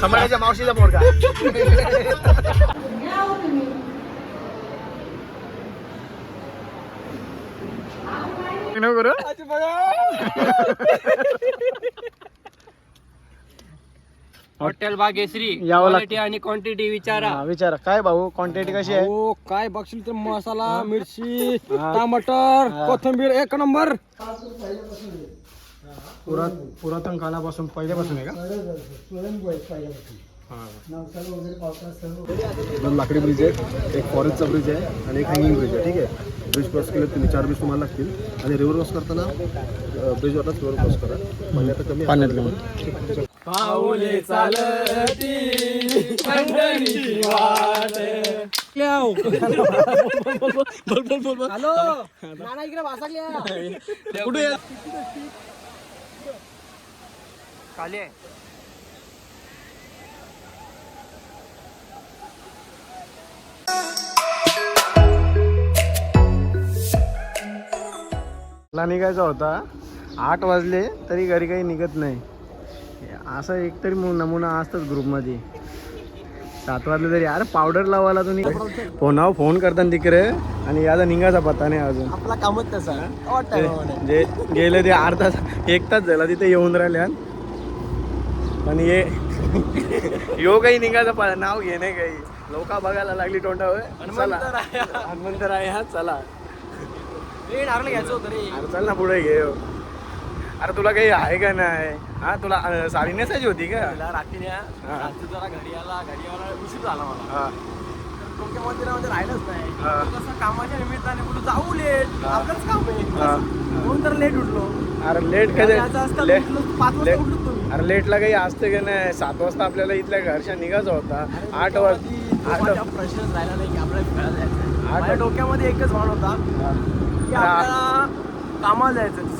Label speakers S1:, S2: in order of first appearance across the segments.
S1: समाजाच्या मावशीचा पोरगा नको करू.
S2: हॉटेल
S1: यावं लाग-
S2: क्वालिटी आणि क्वांटिटी विचारा.
S1: हा, विचारा. काय भाऊ क्वांटिटी कशी आहे?
S3: हो काय बघशील तर मसाला मिरची. टमाटर. कोथिंबीर एक नंबर.
S1: पुरात पुरातन कालापासून पहिल्यापासून आहे का?
S4: दोन लाकडी ब्रिज आहेत एक फॉरेस्टचा ब्रिज आहे आणि एक हँगिंग ब्रिज आहे ठीक आहे? ब्रिज क्रॉस केले तुम्ही चार ब्रिज तुम्हाला लागतील. आणि रिव्हर क्रॉस करताना ब्रिजवरच रिव्हर क्रॉस करा. पाणी आता कमी आहे.
S1: पाण्यातलं
S3: पाऊले चालती पंढरीची वाट. हॅलो. नाना इकडे वासाकल्या
S1: कुठे
S2: खाली आहे.
S1: निघायचा होता. आठ वाजले तरी घरी काही निघत नाही. असा एकतरी मु- नमुना असतात ग्रुपमध्ये. सात वाजले तरी अरे पावडर लावायला तुम्ही. फोनावर फोन करताना तिकडे. आणि याचा निघायचा पत्ता नाही अजून.
S3: आपला कामच तसा.
S1: जे गेले ते अर्धा तास एक तास झाला तिथे येऊन राहिले. पण ये. यो काही निघायचं नाव घेणे काही. लोक बघायला लागली तोंडावर. चला. हनुमंतराय हा चला.
S3: नारळ घ्यायचं होतं रे.
S1: अरे चल ना पुढे घे हो. अरे तुला काही आहे का नाही? हा तुला साडी नेसायची होती का? हा.
S3: रात्री जरा घरी आला घरी आला उशीर झाला मला. राहिलंच नाही. कसं कामाच्या निमित्ताने कुठं जाऊ लेट. आपलंच काम. आहे म्हणून तर लेट उठलो
S1: अरे लेट
S3: पाच वाजता उठलो तुम्ही.
S1: अरे लेटला काही असतं का नाही सात वाजता आपल्याला इथल्या घरच्या निघायचा होता आठ वाजता
S3: प्रश्नच राहिला नाही की आपल्याला फिरायला जायचं
S1: आठ-
S3: माझ्या डोक्यामध्ये एकच भान होता की. आपल्याला कामाला जायचं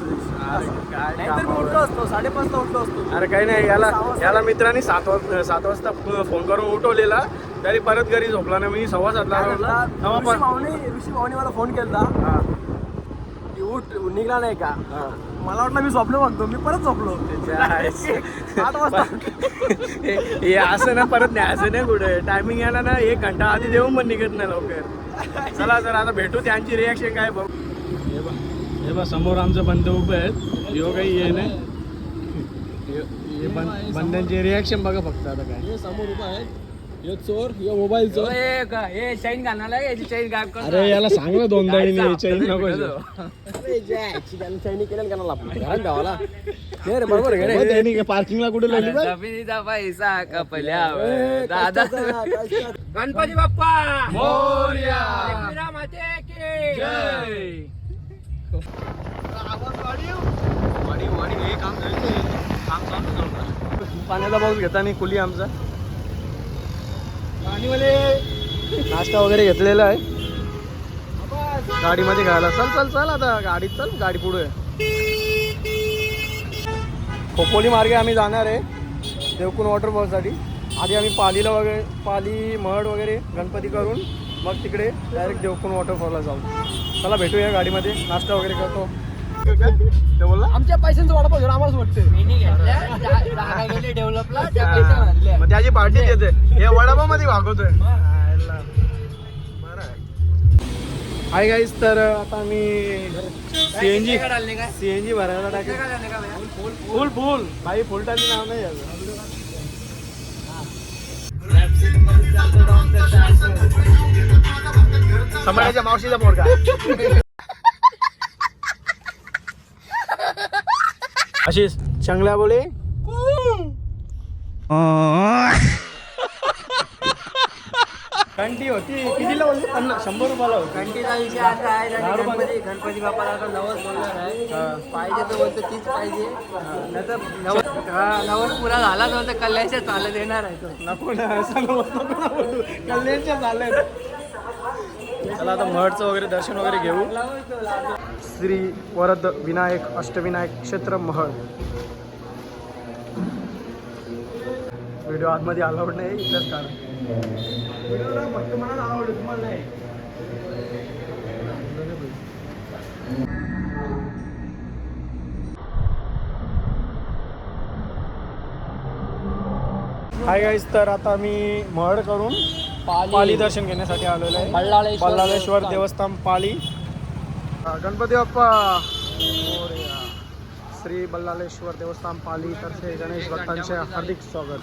S1: काय
S3: नाहीतर? उठलो असतो साडेपाचला उठलो असतो
S1: अरे काही नाही याला. याला मित्रांनी सात वाजता सात वाजता फोन करून उठवलेला तरी परत घरी झोपला नाही. मी सव्वा सातला
S3: काय
S1: उठला.
S3: झालं?
S1: तेव्हा
S3: ऋषी
S1: पण
S3: भाऊने ऋषी भाऊने मला फोन केला
S1: हा,
S3: उठ निघला नाही का?
S1: हा.
S3: मला वाटलं मी झोपलो बघतो. मी परत झोपलो. आठ वाजता.
S1: हे हे असं ना परत नाही असं नाही कुठे. टायमिंग याला ना एक घंटा आधी देऊन पण निघत नाही लवकर. चला सर आता भेटू त्यांची रिॲक्शन काय बघू. हे बा हे बा समोर आमचं बंद उभे आहेत. यो काही ये नाही. हे- हे बंद बंद्यांची रिॲक्शन बघा फक्त आता काय.
S3: हे समोर उभा आहे. चोर हे मोबाईल चोर.
S2: ए, ग- हे चैन घालणार याची चैन गायब कर
S1: अरे याला सांग ना मी
S2: सांगतो
S1: चैन नको.
S3: का का
S1: पार्किंगला कुठे लागली बा?
S2: जमिनीचा पैसा कपल्या
S3: ए,
S2: दादा. गणपती बाप्पा!
S1: मोरया.
S2: एकविरा माते की! जय!
S1: पाण्याचा पाऊस घेता नाही कुली आमचा. नाश्ता वगैरे घेतलेला आहे. गाडीमध्ये घ्यायला. चल चल चल आता गाडीत चल गाडी पुढे. खोपोली मार्गे आम्ही जाणार आहे देवकुन वॉटरफॉलसाठी आधी आम्ही पालीला वगैरे पाली मड वगैरे गणपती करून मग तिकडे डायरेक्ट देवकुन वॉटरफॉलला जाऊ. चला भेटूया गाडीमध्ये. नाश्ता वगैरे करतो.
S3: आमच्या पैशांचं वाटप घेऊन आम्हालाच वाटतं
S2: डेव्हलपला त्या पैसे भरले
S1: मग त्याची पार्टी देते. हे वडापावमध्ये वागवतोय हाय गाईस तर आता मी सीएनजी सीएनजी भरायला टाकेल फुल फुल भाई फुल टाली नाव नाही याचं. समाजाच्या मावशीचा पोरगा. अशीच चांगल्या बोले. कंटी होती. कितीला बोलली? पन्नास शंभर रुपयाला होती.
S2: घंटीचा विषय असा आहे आणि. गणपती गणपती बाप्पाला आता नवस बोलणार आहे. पाहिजे तर बोलतो तीच पाहिजे. नाहीतर नवस हा नवस पुरा झाला तर बोलतो कल्याणच्या चालत येणार आहे तो.
S1: नको ना असं नको ना बोलू. कल्याणच्या झालंय चला आता महडचं वगैरे दर्शन वगैरे घेऊ. श्री वरद विनायक अष्टविनायक क्षेत्र महड व्हिडिओ आतमध्ये अलाउड नाही इथलंच कारण फक्त मला तुम्हाला नाही हाय गाईज तर आता मी महड करून पाली. दर्शन घेण्यासाठी आलेलो आहे.
S2: बल्लाळेश्वर
S1: बल्लाळेश्वर
S2: देवस्थान.
S1: पाली. गणपती बाप्पा. श्री बल्लाळेश्वर देवस्थान पाली तर्फे गणेश भक्तांचे हार्दिक स्वागत.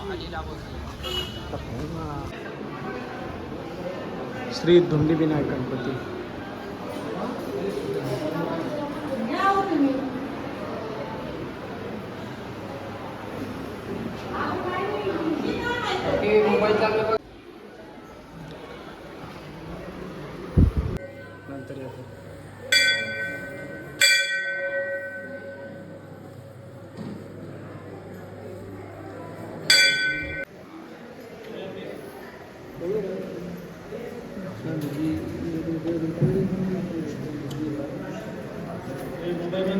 S1: श्री धुंडी विनायक गणपती नंतर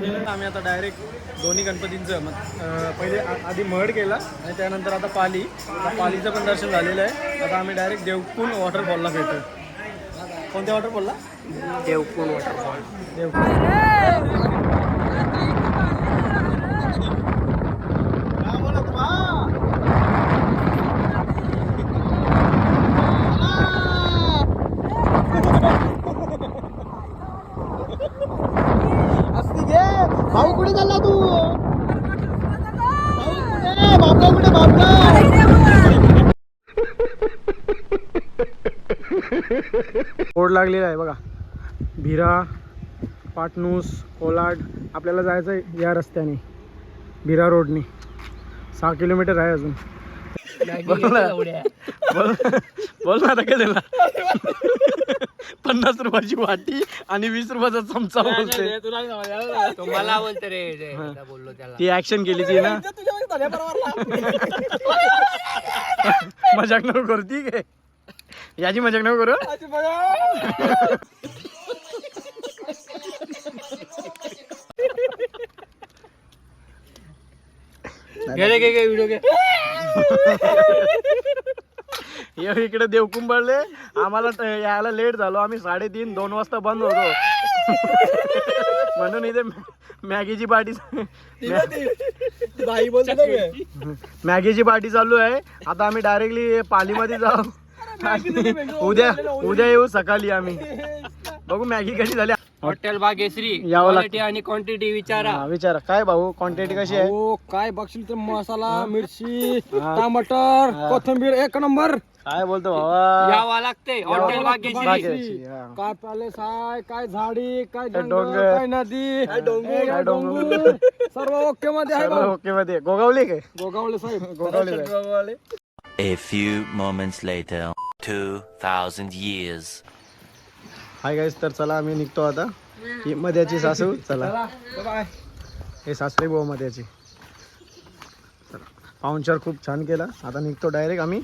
S1: आम्ही आता डायरेक्ट दोन्ही गणपतींचं मग पहिले आधी महड केला आणि त्यानंतर आता पाली. पालीचं पण दर्शन झालेलं आहे. आता आम्ही डायरेक्ट देवकुंड वॉटरफॉलला भेटू. कोणत्या वॉटरफॉलला
S2: देवकुंड वॉटरफॉल
S1: देवकुंड भाऊ कुठे चालला तू बापला कुठे बापला बोर्ड लागलेला आहे बघा. भिरा पाटणूस कोलाड आपल्याला जायचं आहे या रस्त्याने. भिरा रोडनी. सहा किलोमीटर आहे अजून. बोल ना. बोल. बोल ना आता काय झाला पन्नास रुपयाची वाटी आणि वीस रुपयाचा चमचा बोलते
S2: तुम्हाला बोलतो रे आता बोललो त्याला.
S1: ती ऍक्शन केली ती ना. मजाक नको करू ती काय याची मजाक नको करू.
S2: घे रे, घे घे व्हिडिओ घे.
S1: इकडे देवकुंबळले आम्हाला यायला लेट झालो. आम्ही साडेतीन दोन वाजता बंद होतो. म्हणून इथे मॅगीची पार्टी मॅगीची पार्टी चालू आहे. आता आम्ही डायरेक्टली पालीमध्ये जाऊ. उद्या उद्या. येऊ सकाळी आम्ही. बघू मॅगी कशी झाली.
S2: हॉटेल बागेश्री.
S1: यावं
S2: क्वालिटी आणि क्वांटिटी विचारा.
S1: हा, विचारा. काय भाऊ? क्वांटिटी कशी आहे?
S3: हो काय बघशील तर मसाला मिरची. टमाटर कोथिंबीर एक नंबर.
S1: काय बोलतो भावा?
S2: यावा लागते हॉटेल बागेश्री.
S3: काय पॅलेस आहे काय झाडी काय
S1: डोंगर.
S3: काय नदी? काय
S1: काय डोंगर.
S3: डोंगर. सर्व ओके मध्ये आहे
S1: सर्व ओके मध्ये. गोगावली काय?
S3: गोगावले साहेब.
S1: गोगावली
S5: A few moments later, 2,000 years.
S1: Hi guys तर चला आम्ही निघतो आता. ही मध्याची सासू चला. हे सासरे भाऊ मध्याची. चला. पाहुणचार खूप छान केला. आता निघतो डायरेक्ट आम्ही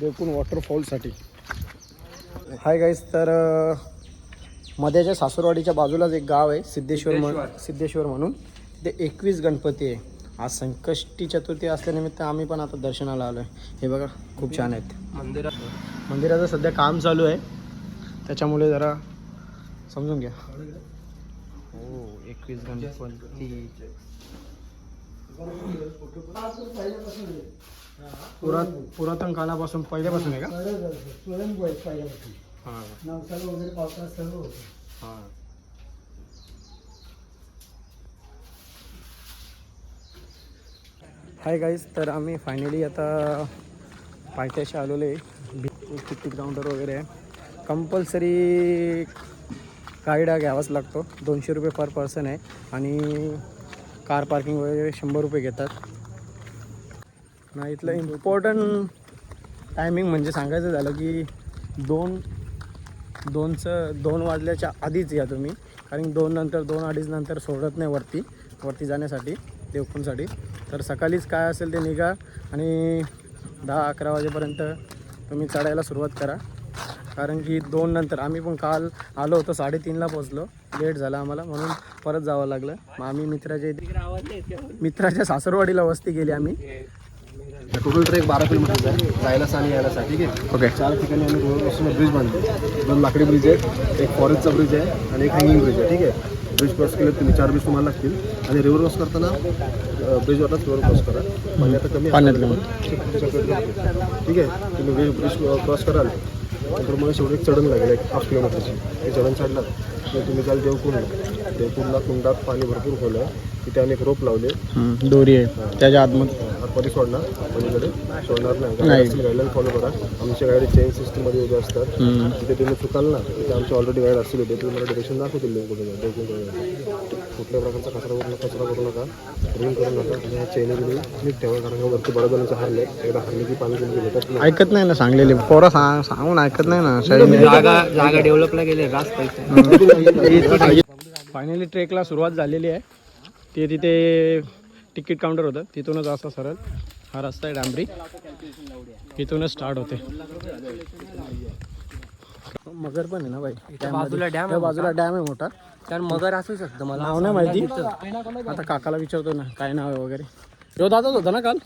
S1: देवकुंड वॉटरफॉलसाठी हाय गाईस तर मध्याच्या सासूरवाडीच्या बाजूलाच एक गाव आहे सिद्धेश्वर म्हण सिद्धेश्वर. म्हणून. तिथे एकवीस गणपती आहे. आज संकष्टी चतुर्थी असल्यानिमित्त आम्ही पण आता दर्शनाला आलो आहे हे बघा खूप छान आहेत.
S2: मंदिरात
S1: मंदिराचं सध्या काम चालू आहे. त्याच्यामुळे जरा समजून घ्या. हो एकवीस गणपती. पुरात पुरातन कालापासून पहिल्यापासून आहे का? हां. हां. हाय गाईज तर आम्ही फायनली आता पायथ्याशी आलेलो आहे. तिकीट काउंटर वगैरे आहे. कंपल्सरी गाईड हा घ्यावाच लागतो. दोनशे रुपये पर पर्सन आहे. आणि कार पार्किंग वगैरे शंभर रुपये घेतात. ना इथलं इम्पॉर्टंट टायमिंग म्हणजे सांगायचं झालं की दोन दोनचं दोन वाजल्याच्या आधीच या तुम्ही. कारण दोन नंतर दोन अडीच नंतर सोडत नाही वरती. वरती जाण्यासाठी देवकुंडसाठी तर सकाळीच काय असेल ते निघा. आणि दहा अकरा वाजेपर्यंत तुम्ही चढायला सुरुवात करा. कारण की दोन नंतर आम्ही पण काल आलो होतो साडेतीनला पोचलो लेट झाला आम्हाला म्हणून परत जावं लागलं. मग आम्ही मित्राच्या इथे मित्राच्या सासरवाडीला वस्ती केली आम्ही.
S4: टोटल ट्रेक बारा किलोमीटर आहे जायलाच आणि यायलासाठी ठीक आहे?
S1: ओके
S4: चार ठिकाणी आम्ही रोडपासून ब्रिज बांधले. दोन लाकडी ब्रिज आहेत एक फॉरेस्टचा ब्रिज आहे आणि एक हँगिंग ब्रिज आहे ठीक आहे? ब्रिज क्रॉस केले तुम्ही चार ब्रिज तुम्हाला लागतील. आणि रिव्हर क्रॉस करताना ब्रिजवरच रिव्हर क्रॉस करा. पाणी आता कमी करा. ठीक आहे. तुम्ही ब्रिज ब्रिज क्रॉस कराल. मग शेवटी एक चढण लागेल एक हाफ किलोमीटरची ते चढण चढला तर तुम्ही जाल देवकुंड देवकुंडला कुंडात पाणी भरपूर खोल आहे तिथे अनेक रोप लावले.
S1: दोरी आहे. त्याच्या आतमध्ये.
S4: आतमध्ये सोडणार. पलीकडे सोडणार नाही. गाईडलाईन फॉलो करा. आमच्या गाडी चेन सिस्टममध्ये उभे असतात. तिथे तुम्ही चुकाल ना तिथे आमचे ऑलरेडी गाईड असतील. होते ते मला डिरेक्शन दाखवतील नाही कुठे जायचं. कुठल्या प्रकारचा कचरा करू नका कचरा करू नका. रिंग करू नका. आणि ह्या चेन तुम्ही नीट ठेवा कारण का वरती बऱ्याच जणांचं हरले एकदा हरली की पाणी तुमची भेटत नाही.
S1: ऐकत नाही ना सांगलेले. पोरं सांग सांगून ऐकत नाही ना शाळेने
S2: जागा जागा डेव्हलपला गेले रास पैसे.
S1: फायनली ट्रेकला सुरुवात झालेली आहे. ते तिथे तिकीट काउंटर होतं. तिथूनच असा सरळ हा रस्ता आहे डांबरी. इथूनच स्टार्ट होते. मगर पण आहे ना बाई
S2: बाजूला डॅम
S1: बाजूला डॅम आहे मोठा.
S2: कारण मगर असू शकतं मला
S1: नाव नाही माहिती. आता काकाला विचारतो ना काय नाव आहे वगैरे. यो दादाच होता ना काल?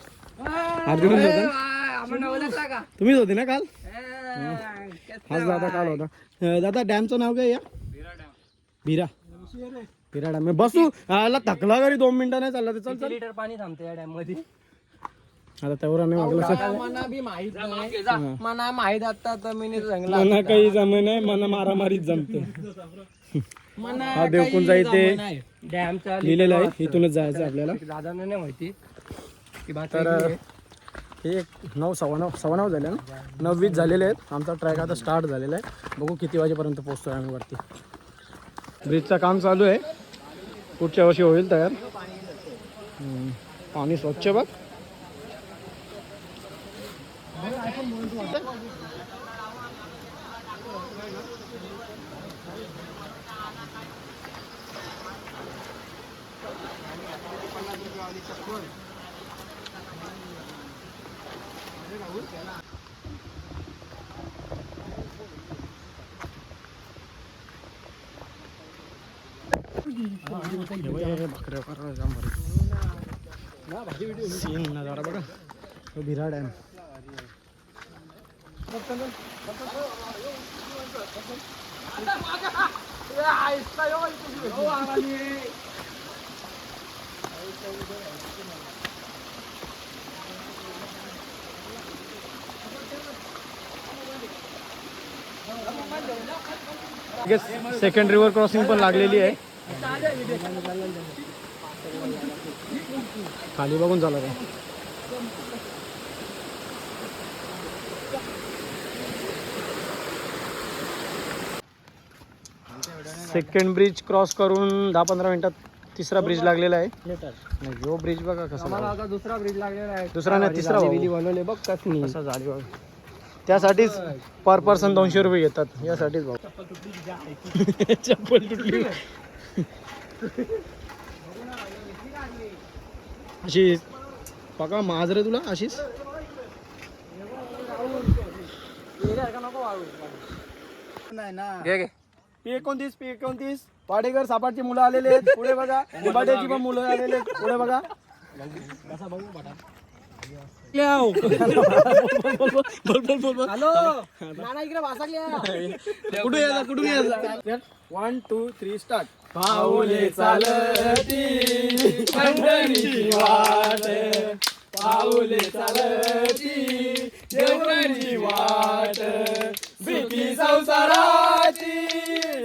S1: अर्जुनच होता? ना? तुम्हीच होते ना काल? हाच दादा काल होता. दादा डॅमचं नाव काय या? बिरा. बिरा डॅम बसू. आला थकला घरी दोन मिनिटं नाही चालला ते चल चल.
S2: लिटर पाणी थांबते या डॅममध्ये
S1: आता तेवढा नाही मागला सर
S2: मना बी माहीत नाही. मना माहीत आता तर मी सांगला
S1: मना काही जमे नाही मना मारामारीच जमते हा देवकुंजा इथे?
S2: डॅमचा
S1: लिहिलेलं आहे इथूनच जायचं आपल्याला.
S2: दादांना नाही माहिती. की
S1: तर हे एक नऊ सव्वा नऊ सव्वा नऊ झाले ना? नऊ वीस झालेले आहेत. आमचा ट्रॅक आता स्टार्ट झालेला आहे. बघू किती वाजेपर्यंत पोहोचतोय आम्ही वरती. ब्रिजचं काम चालू आहे. पुढच्या वर्षी होईल तयार. पाणी स्वच्छ बघ. भारी। सीन नजारा बघा तो Bhira dam. Second river crossing पण लागलेली आहे खाली बघून झालं का? सेकंड ब्रिज क्रॉस करून दहा पंधरा मिनिटात तिसरा ब्रिज लागलेला आहे. नाही, जो ब्रिज बघा कसा.
S2: आता दुसरा ब्रिज लागलेला आहे.
S1: दुसरा नाही, तिसरा
S2: बनवले बघ कसनी
S1: कसा झाली बघा. त्यासाठीच पर पर्सन दोनशे रुपये घेतात. यासाठीच भाऊ. चप्पल तुटली. अशी बघा माज रे तुला अशीच
S2: घे घे.
S1: पी एकोणतीस पी एकोणतीस. वाडेकर सापाटची मुलं आलेले आहेत. पुढे बघा. निबाड्याची पण मुलं आलेले आहेत. पुढे बघा.
S2: हॅलो. नाना इकडे वाचकल्या
S1: कुठून यायचा कुठून यायचा वन टू थ्री स्टार्ट पाऊले चालती पंढरीची वाट. पाऊले चालती देवरांची वाट. भीती संसाराची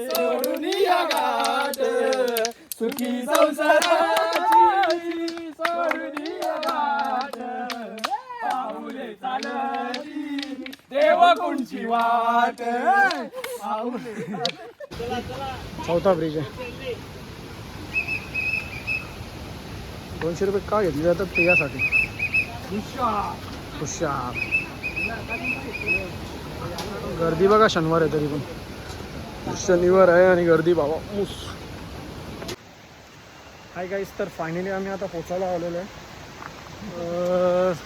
S1: सोडून या गाठ सुखी संसाराची सोडून या गाठ पाऊले चालती देवकुंची वाट. पाऊले चौथा ब्रिज आहे. दोनशे रुपये का घेतले जातात ते यासाठी हुशार. गर्दी बघा शनिवार आहे तरी पण. शनिवार आहे आणि गर्दी बाबा. मुस हाय गाईस तर फायनली आम्ही आता पोचायला आलेलो आहे.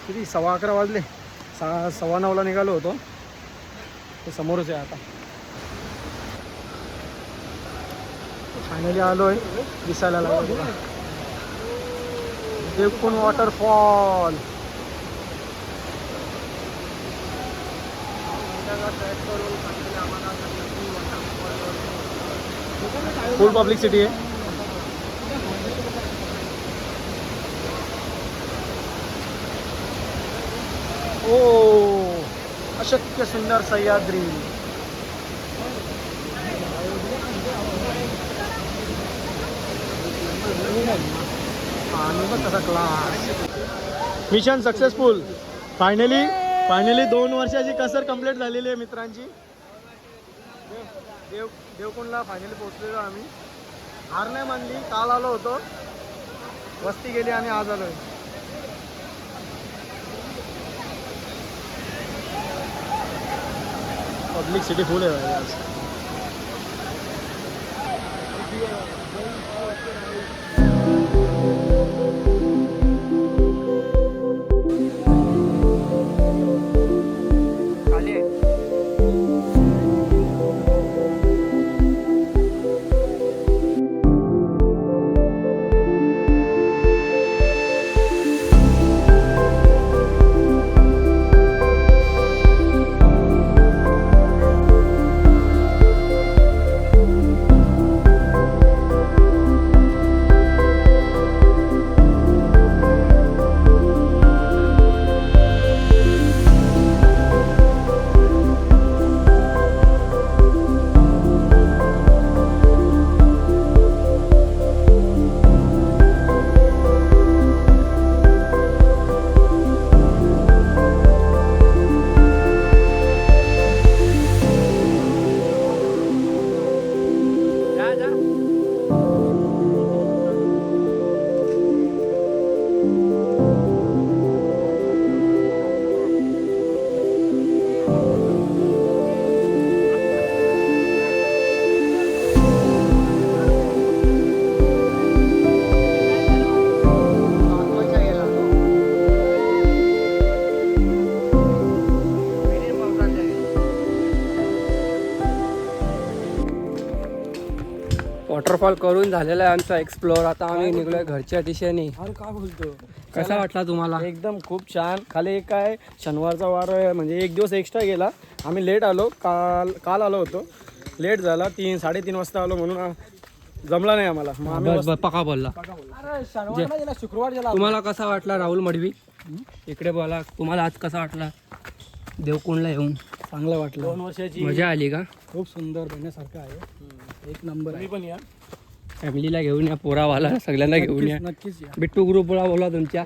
S1: किती? सव्वा अकरा वाजले. सहा सव्वा नऊला निघालो होतो. ते समोरच आहे आता. फायनली आलो आहे दिसायला लागलो. देखून वाटरफॉल फुल पब्लिक सिटी है। ओ अशक्य सुंदर सह्याद्री। कसा class mission successful finally finally दोन वर्षाची कसर कंप्लीट झालेली आहे मित्रांची. देव देवकुंडला फायनली पोहोचलेलो आम्ही. हार नाही मानली काल आलो होतो. वस्ती गेली आणि आज आलोय. पब्लिक सिटी फुल आहे आज.
S2: वॉटरफॉल करून झालेला आहे आमचा एक्सप्लोर आता आम्ही निघलोय घरच्या दिशेने.
S1: अरे काय बोलतो?
S2: कसा वाटला तुम्हाला?
S1: एकदम खूप छान. खाली एक काय शनिवारचा वार आहे, म्हणजे एक दिवस एक्स्ट्रा गेला. आम्ही लेट आलो. काल काल आलो होतो. लेट झाला तीन साडेतीन वाजता आलो म्हणून जमला नाही आम्हाला. मग आम्ही
S2: बस बस पका बोलला.
S1: शुक्रवार गेला.
S2: तुम्हाला कसा वाटला राहुल मडवी? इकडे बोला तुम्हाला आज कसा वाटला? देवकुंडला येऊन
S1: चांगलं वाटलं. दोन वर्षाची
S2: मजा आली का?
S1: खूप सुंदर बघण्यासारखं आहे. एक नंबर आहे. पण या.
S2: फॅमिलीला घेऊन या पोरावाला सगळ्यांना घेऊन या.
S1: नक्कीच या.
S2: बिट्टू ग्रुपला बोला तुमच्या.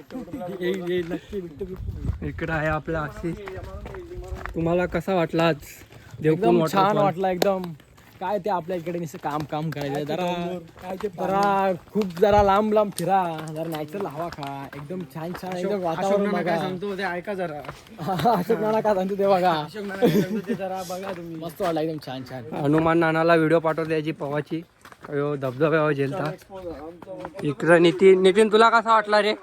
S2: इकडं आहे आपला आशिष. तुम्हाला कसा वाटला आज? देवकुंड
S3: एकदम छान? वाटलं एकदम. काय ते आपल्या इकडे नुसतं काम काम करायचं. जरा जरा खूप जरा लांब लांब फिरा. जरा नॅचरल हवा खा. एकदम छान छान एकदम वातावरण
S1: अशोक नाना काय
S3: बघा.
S1: सांगतो ते ऐका जरा.
S3: अशोक नाना काय सांगतो ते बघा.
S1: अशोक नाना काय सांगतो ते जरा बघा तुम्ही.
S3: मस्त वाटलं एकदम छान छान.
S2: हनुमान नानाला व्हिडिओ पाठवते याची पवाची. अयो धबधब्यावर झेलता. इकडं नितीन नितीन तुला कसा वाटला रे?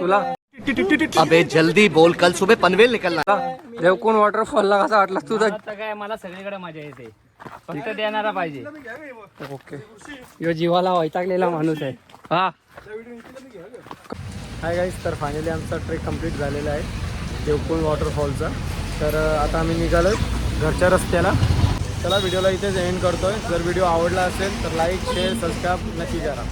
S2: तुला
S6: अबे जल्दी बोल कल सुबह पनवेल निकलना।
S2: देवकुंड वॉटरफॉलला कसा वाटला तुझा?
S7: काय मला सगळीकडे मजा येते. फक्त देणारा पाहिजे.
S2: ओके. यो जीवाला वैतागलेला माणूस आहे. हा.
S1: हाय गाईज तर फायनली आमचा ट्रेक कंप्लीट झालेला आहे. देवकुंड वॉटरफॉलचा तर आता आम्ही निघालो घरच्या रस्त्याला. चला व्हिडिओला इथेच एंड करतोय. जर व्हिडिओ आवडला असेल तर लाईक शेअर सबस्क्राईब नक्की करा.